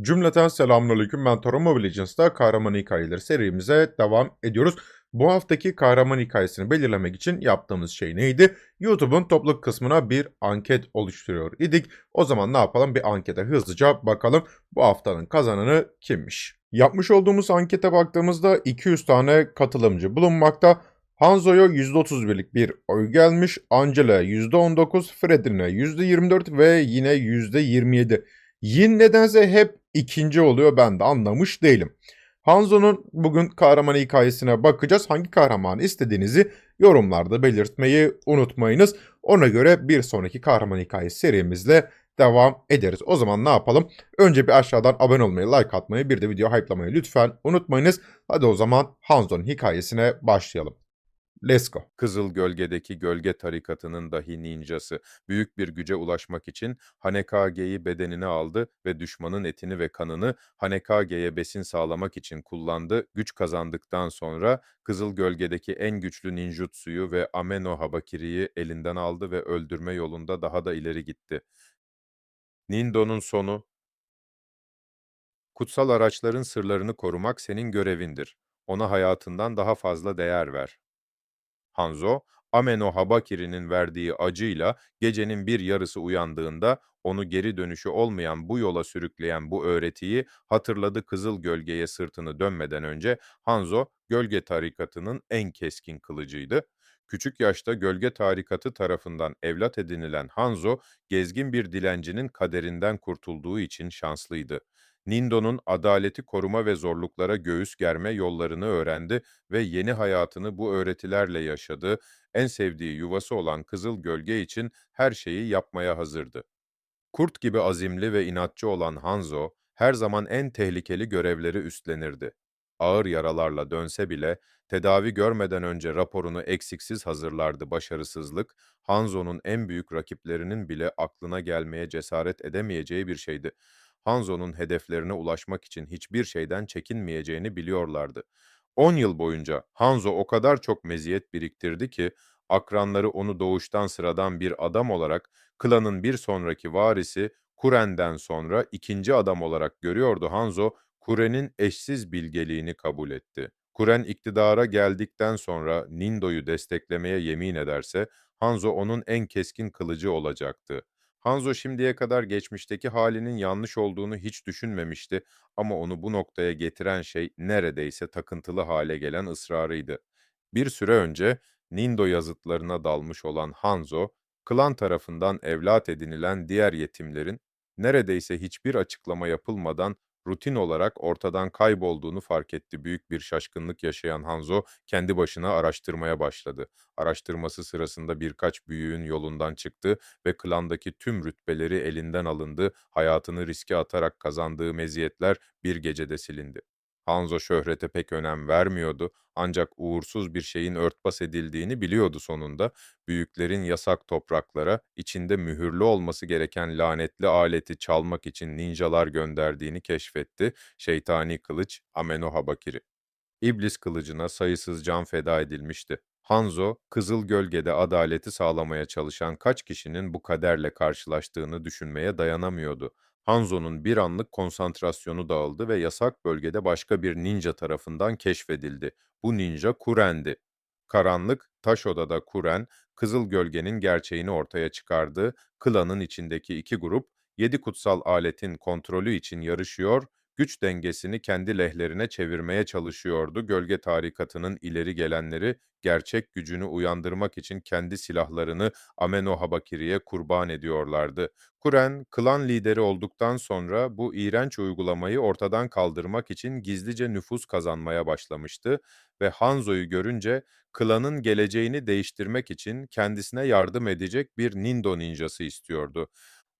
Cümleten selamünaleyküm. Ben Toro Mobile Legends'ta kahraman hikayeleri serimize devam ediyoruz. Bu haftaki kahraman hikayesini belirlemek için yaptığımız şey neydi? YouTube'un topluluk kısmına bir anket oluşturuyor idik. O zaman ne yapalım? Bir ankete hızlıca bakalım. Bu haftanın kazananı kimmiş? Yapmış olduğumuz ankete baktığımızda 200 tane katılımcı bulunmakta. Hanzo'ya %31'lik bir oy gelmiş. Angela'ya %19, Fredrin'e %24 ve yine %27. Yin nedense hep ikinci oluyor ben de anlamış değilim. Hanzo'nun bugün kahraman hikayesine bakacağız. Hangi kahramanı istediğinizi yorumlarda belirtmeyi unutmayınız. Ona göre bir sonraki kahraman hikayesi serimizle devam ederiz. O zaman ne yapalım? Önce bir aşağıdan abone olmayı, like atmayı, bir de video hype'lamayı lütfen unutmayınız. Hadi o zaman Hanzo'nun hikayesine başlayalım. Let's go. Kızıl Gölge'deki gölge tarikatının dahi ninjası büyük bir güce ulaşmak için Hanekage'yi bedenine aldı ve düşmanın etini ve kanını Hanekage'ye besin sağlamak için kullandı. Güç kazandıktan sonra Kızıl Gölge'deki en güçlü ninjutsuyu ve Ameno Habakiri'yi elinden aldı ve öldürme yolunda daha da ileri gitti. Nindo'nun sonu Kutsal araçların sırlarını korumak senin görevindir. Ona hayatından daha fazla değer ver. Hanzo, Ameno Habakiri'nin verdiği acıyla gecenin bir yarısı uyandığında onu geri dönüşü olmayan bu yola sürükleyen bu öğretiyi hatırladı Kızıl Gölge'ye sırtını dönmeden önce Hanzo, Gölge Tarikatı'nın en keskin kılıcıydı. Küçük yaşta Gölge Tarikatı tarafından evlat edinilen Hanzo, gezgin bir dilencinin kaderinden kurtulduğu için şanslıydı. Nindo'nun adaleti koruma ve zorluklara göğüs germe yollarını öğrendi ve yeni hayatını bu öğretilerle yaşadı, en sevdiği yuvası olan Kızıl Gölge için her şeyi yapmaya hazırdı. Kurt gibi azimli ve inatçı olan Hanzo, her zaman en tehlikeli görevleri üstlenirdi. Ağır yaralarla dönse bile, tedavi görmeden önce raporunu eksiksiz hazırlardı başarısızlık, Hanzo'nun en büyük rakiplerinin bile aklına gelmeye cesaret edemeyeceği bir şeydi. Hanzo'nun hedeflerine ulaşmak için hiçbir şeyden çekinmeyeceğini biliyorlardı. 10 yıl boyunca Hanzo o kadar çok meziyet biriktirdi ki, akranları onu doğuştan sıradan bir adam olarak, klanın bir sonraki varisi Kuren'den sonra ikinci adam olarak görüyordu Hanzo, Kuren'in eşsiz bilgeliğini kabul etti. Kuren iktidara geldikten sonra Nindo'yu desteklemeye yemin ederse, Hanzo onun en keskin kılıcı olacaktı. Hanzo şimdiye kadar geçmişteki halinin yanlış olduğunu hiç düşünmemişti ama onu bu noktaya getiren şey neredeyse takıntılı hale gelen ısrarıydı. Bir süre önce Nindo yazıtlarına dalmış olan Hanzo, klan tarafından evlat edinilen diğer yetimlerin neredeyse hiçbir açıklama yapılmadan rutin olarak ortadan kaybolduğunu fark etti. Büyük bir şaşkınlık yaşayan Hanzo kendi başına araştırmaya başladı. Araştırması sırasında birkaç büyüğün yolundan çıktı ve klandaki tüm rütbeleri elinden alındı. Hayatını riske atarak kazandığı meziyetler bir gecede silindi. Hanzo şöhrete pek önem vermiyordu ancak uğursuz bir şeyin örtbas edildiğini biliyordu sonunda. Büyüklerin yasak topraklara, içinde mühürlü olması gereken lanetli aleti çalmak için ninjalar gönderdiğini keşfetti. Şeytani kılıç Ameno Habakiri. İblis kılıcına sayısız can feda edilmişti. Hanzo, Kızıl Gölge'de adaleti sağlamaya çalışan kaç kişinin bu kaderle karşılaştığını düşünmeye dayanamıyordu. Hanzo'nun bir anlık konsantrasyonu dağıldı ve yasak bölgede başka bir ninja tarafından keşfedildi. Bu ninja Kuren'di. Karanlık, taş odada Kuren, Kızıl Gölge'nin gerçeğini ortaya çıkardı. Klanın içindeki iki grup, yedi kutsal aletin kontrolü için yarışıyor, güç dengesini kendi lehlerine çevirmeye çalışıyordu. Gölge tarikatının ileri gelenleri, gerçek gücünü uyandırmak için kendi silahlarını Ameno Habakiri'ye kurban ediyorlardı. Kuren, klan lideri olduktan sonra bu iğrenç uygulamayı ortadan kaldırmak için gizlice nüfus kazanmaya başlamıştı ve Hanzo'yu görünce klanın geleceğini değiştirmek için kendisine yardım edecek bir Nindo ninjası istiyordu.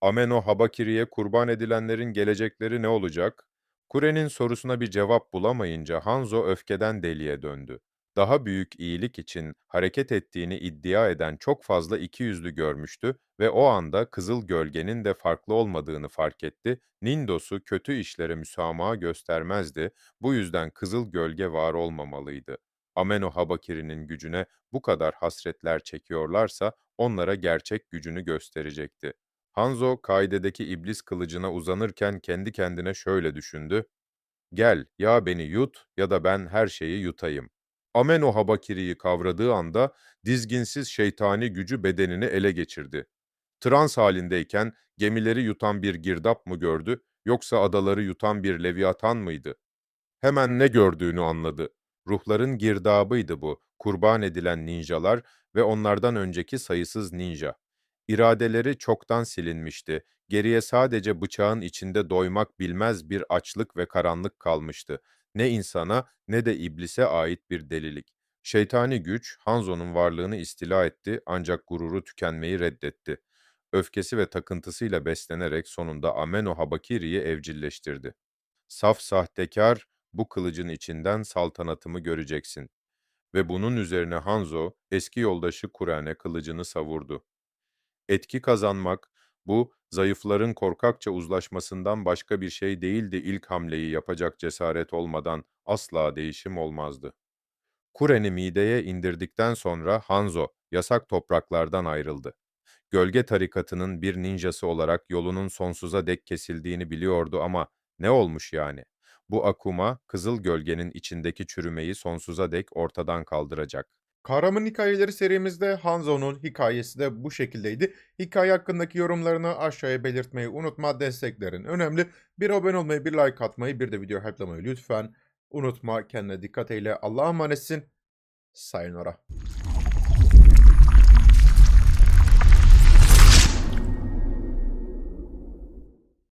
Ameno Habakiri'ye kurban edilenlerin gelecekleri ne olacak? Kuren'in sorusuna bir cevap bulamayınca Hanzo öfkeden deliye döndü. Daha büyük iyilik için hareket ettiğini iddia eden çok fazla ikiyüzlü görmüştü ve o anda Kızıl Gölge'nin de farklı olmadığını fark etti. Nindos'u kötü işlere müsamaha göstermezdi, bu yüzden Kızıl Gölge var olmamalıydı. Ameno Habakiri'nin gücüne bu kadar hasretler çekiyorlarsa onlara gerçek gücünü gösterecekti. Hanzo kaidedeki iblis kılıcına uzanırken kendi kendine şöyle düşündü. Gel, ya beni yut ya da ben her şeyi yutayım. Ameno Habakiri'yi kavradığı anda dizginsiz şeytani gücü bedenini ele geçirdi. Trans halindeyken gemileri yutan bir girdap mı gördü yoksa adaları yutan bir leviathan mıydı? Hemen ne gördüğünü anladı. Ruhların girdabıydı bu, kurban edilen ninjalar ve onlardan önceki sayısız ninja. İradeleri çoktan silinmişti. Geriye sadece bıçağın içinde doymak bilmez bir açlık ve karanlık kalmıştı. Ne insana ne de iblise ait bir delilik. Şeytani güç Hanzo'nun varlığını istila etti ancak gururu tükenmeyi reddetti. Öfkesi ve takıntısıyla beslenerek sonunda Ameno Habakiri'yi evcilleştirdi. Saf sahtekar, bu kılıcın içinden saltanatımı göreceksin. Ve bunun üzerine Hanzo, eski yoldaşı Kurane kılıcını savurdu. Etki kazanmak, bu zayıfların korkakça uzlaşmasından başka bir şey değildi ilk hamleyi yapacak cesaret olmadan asla değişim olmazdı. Kuren'i mideye indirdikten sonra Hanzo, yasak topraklardan ayrıldı. Gölge tarikatının bir ninjası olarak yolunun sonsuza dek kesildiğini biliyordu ama ne olmuş yani? Bu Akuma, Kızıl Gölge'nin içindeki çürümeyi sonsuza dek ortadan kaldıracak. Kahraman hikayeleri serimizde Hanzo'nun hikayesi de bu şekildeydi. Hikaye hakkındaki yorumlarını aşağıya belirtmeyi unutma. Desteklerin önemli. Bir abone olmayı, bir like atmayı, bir de video hype'lamayı lütfen unutma. Kendine dikkat eyle. Allah'a emanetsin. Sayonara.